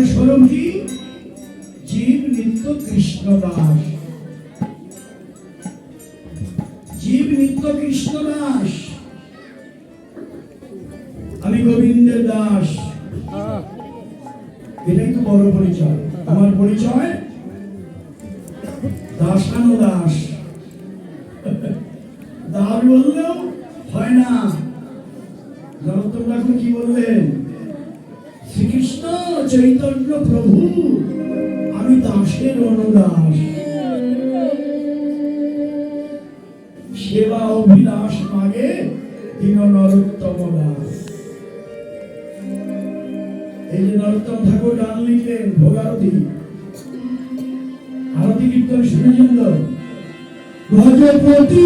আমাদের কি? জীব নিত্য কৃষ্ণ দাস জীব নিত্য কৃষ্ণ দাস আমি গোবিন্দের দাস। এটাই তো বড় পরিচয়। আমার পরিচয়? দাসানো দাস? দাস বললেও হয় না। জগৎ কি বললেন? চৈতন্য প্রভু আমি দাসের অনুদাস সেবা অভিলাষ মাগে দিন নরোত্তম দাস এই যে নরোত্তম ঠাকুর গান লিখলেন ভোগারতি। আরতি কীর্তন শুনেছেন তো ভজপতি